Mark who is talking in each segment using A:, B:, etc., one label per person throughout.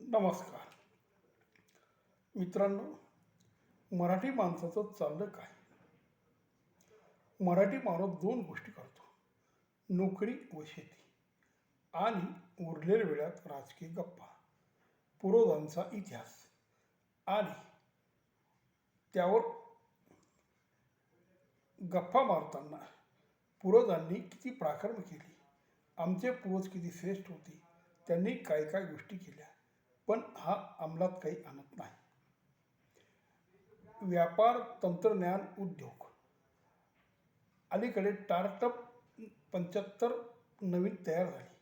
A: नमस्कार. मित्रांनो मराठी माणसाचं चाललं काय? मराठी माणूस दोन गोष्टी करतो. नोकरी व शेती. आणि उरलेल्या वेळात राजकीय गप्पा. पूर्वजांचा इतिहास. आणि त्यावर गप्पा मारताना पूर्वजांनी किती पराक्रम केली? आमचे पूर्वज किती श्रेष्ठ होते? त्यांनी काय काय गोष्टी केल्या? पण हा अंमलात काही आणत नाही. व्यापार तंत्रज्ञान उद्योग. अलीकडे स्टार्टअप पंच्याहत्तर नवीन तयार झाली.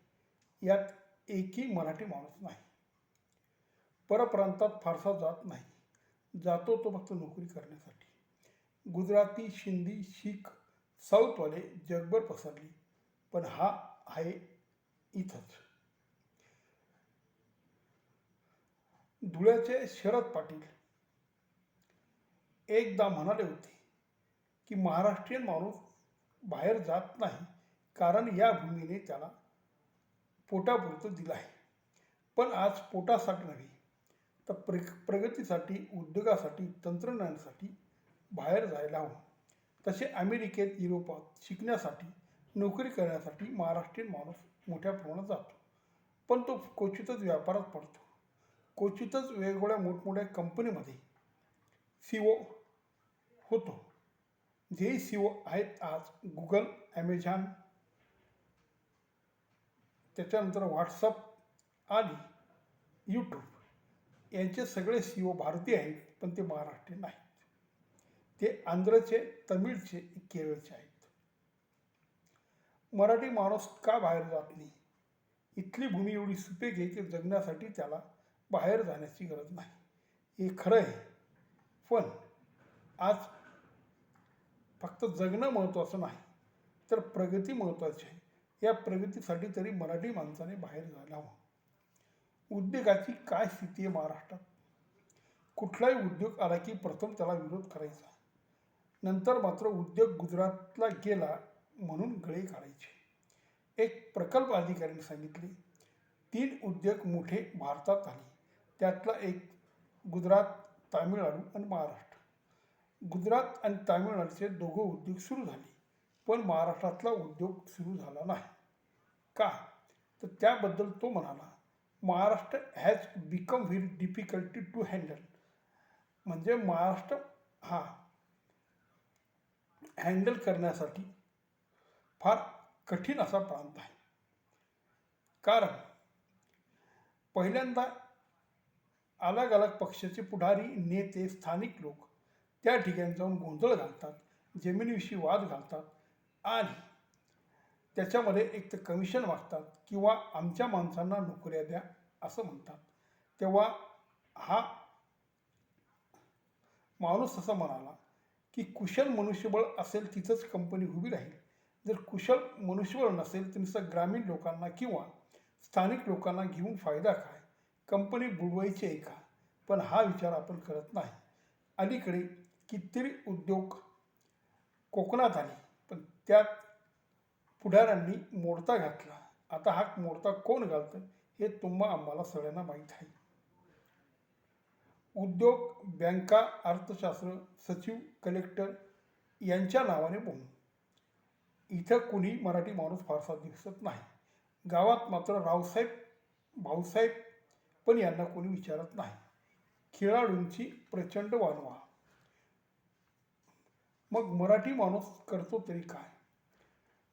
A: यात एकही मराठी माणूस नाही. परप्रांतात फारसा जात नाही. जातो तो फक्त नोकरी करण्यासाठी. गुजराती शिंदी शीख साऊथवाले जगभर पसरली. पण हा आहे इथंच. धुळ्याचे शरद पाटील एकदा म्हणाले होते की महाराष्ट्रीयन माणूस बाहेर जात नाही कारण या भूमीने त्याला पोटापुरतं दिलं आहे. पण आज पोटासाठी नव्हे तर प्र प्रगतीसाठी उद्योगासाठी तंत्रज्ञानासाठी बाहेर जायला हवं. तसे अमेरिकेत युरोपात शिकण्यासाठी नोकरी करण्यासाठी महाराष्ट्रीयन माणूस मोठ्या प्रमाणात जातो. पण तो क्वचितच व्यापारात पडतो. क्वचितच वेगवेगळ्या मोठमोठ्या कंपनीमध्ये सी ओ होतो. जे सी ओ आहेत आज गुगल ॲमेझॉन त्याच्यानंतर व्हॉट्सअप आणि यूट्यूब यांचे सगळे सी ओ भारतीय आहेत पण ते महाराष्ट्रीयन नाहीत. ते आंध्रचे तमिळचे केरळचे आहेत. मराठी माणूस का बाहेर जात नाही? इथली भूमी एवढी सुपीक आहे की जगण्यासाठी त्याला बाहेर जाण्याची गरज नाही. हे खरं आहे. पण आज फक्त जगणं महत्त्वाचं नाही तर प्रगती महत्त्वाची आहे. या प्रगतीसाठी तरी मराठी माणसाने बाहेर जायला हवं. उद्योगाची काय स्थिती आहे महाराष्ट्रात? कुठलाही उद्योग आला की प्रथम त्याला विरोध करायचा. नंतर मात्र उद्योग गुजरातला गेला म्हणून गळे काढायचे. एक प्रकल्प अधिकाऱ्याने सांगितले तीन उद्योग मोठे भारतात आले. त्यातला एक गुजरात तामिळनाडू आणि महाराष्ट्र. गुजरात आणि तामिळनाडूचे दोघं उद्योग सुरू झाले पण महाराष्ट्रातला उद्योग सुरू झाला नाही. का? तर त्याबद्दल तो म्हणाला Maharashtra has become very difficulty to handle म्हणजे महाराष्ट्र हा हँडल करण्यासाठी फार कठीण असा प्रांत आहे. कारण पहिल्यांदा अलग अलग पक्षाचे पुढारी नेते स्थानिक लोक त्या ठिकाणी जाऊन गोंधळ घालतात जमिनीविषयी वाद घालतात आणि त्याच्यामध्ये एक तर कमिशन मागतात किंवा आमच्या माणसांना नोकऱ्या द्या असं म्हणतात. तेव्हा हा माणूस असं म्हणाला की कुशल मनुष्यबळ असेल तिथंच कंपनी उभी राहील. जर कुशल मनुष्यबळ नसेल तर नुसतं ग्रामीण लोकांना किंवा स्थानिक लोकांना घेऊन फायदा काय? कंपनी बुडवायची आहे का? पण हा विचार आपण करत नाही. अलीकडे कितीतरी उद्योग कोकणात आले पण त्यात पुढाऱ्यांनी मोडता घातला. आता हा मोडता कोण घालतं हे तुम्हा आम्हाला सगळ्यांना माहीत आहे. उद्योग बँका अर्थशास्त्र सचिव कलेक्टर यांच्या नावाने बोलून. इथं कुणी मराठी माणूस फारसा दिसत नाही. गावात मात्र रावसाहेब भाऊसाहेब पण यांना कोणी विचारत नाही. खेळाडूंची प्रचंड वानवा मग मराठी माणूस करतो तरी काय?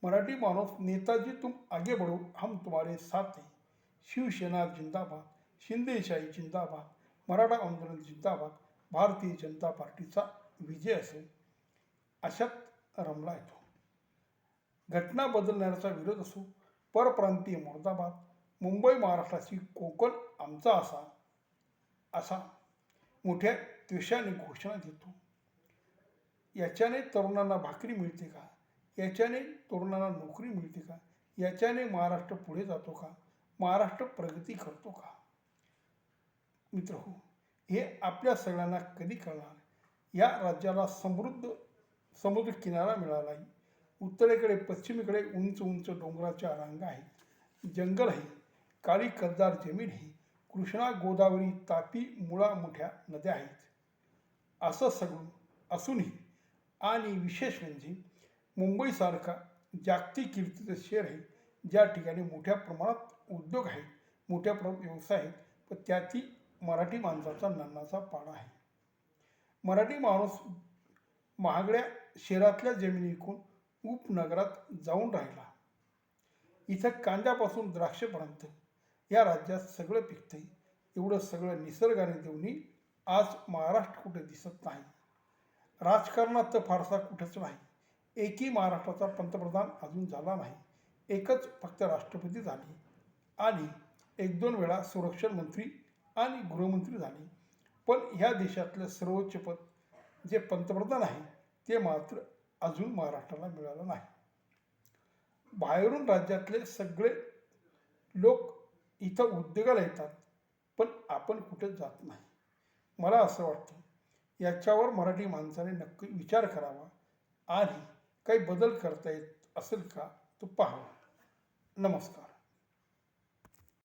A: मराठी माणूस नेताजी तुम आगे बढ़ो हम तुम्हारे साथ हैं शिवसेना जिंदाबाद शिंदेशाही जिंदाबाद मराठा आंदोलन जिंदाबाद भारतीय जनता पार्टीचा विजय असेल अशात रमला येतो. घटना बदलण्याचा विरोध असो परप्रांतीय मुर्दाबाद मुंबई महाराष्ट्राची कोकण आमचा असा असा मोठ्या द्वेषाने घोषणा देतो. याच्याने तरुणांना भाकरी मिळते का? याच्याने तरुणांना नोकरी मिळते का? याच्याने महाराष्ट्र पुढे जातो का? महाराष्ट्र प्रगती करतो का? मित्र हो हे आपल्या सगळ्यांना कधी कळणार? या राज्याला समृद्ध समुद्र किनारा मिळाला आहे उत्तरेकडे पश्चिमेकडे उंच उंच डोंगराच्या रांगा आहेत. जंगल आहे. काळी कर्दार जमीन ही कृष्णा गोदावरी तापी मुळा मोठ्या नद्या आहेत. असं सगळं असूनही आणि विशेष म्हणजे मुंबईसारखा जागतिक कीर्तीचं शहर आहे ज्या ठिकाणी मोठ्या प्रमाणात उद्योग आहेत मोठ्या प्रमाणात व्यवसाय आहेत पण त्यातही मराठी माणसाचा नन्नाचा पाडा आहे. मराठी माणूस महागड्या शहरातल्या जमिनी विकून उपनगरात जाऊन राहिला. इथं कांद्यापासून द्राक्षपर्यंत या राज्यात सगळं पिकतं एवढं सगळं निसर्गाने देऊनही आज महाराष्ट्र कुठे दिसत नाही. राजकारणात तर फारसा कुठंच नाही. एकही महाराष्ट्राचा पंतप्रधान अजून झाला नाही. एकच फक्त राष्ट्रपती झाले. आणि एक दोन वेळा संरक्षण मंत्री आणि गृहमंत्री झाले. पण ह्या देशातलं सर्वोच्च पद जे पंतप्रधान आहे ते मात्र अजून महाराष्ट्राला मिळालं नाही. बाहेरून राज्यातले सगळे लोक इथं उद्योगाला येतात पण आपण कुठे जात नाही. मला असं वाटतं याच्यावर मराठी माणसाने नक्की विचार करावा आणि काही बदल करता येत असेल का तो पाहावा. नमस्कार.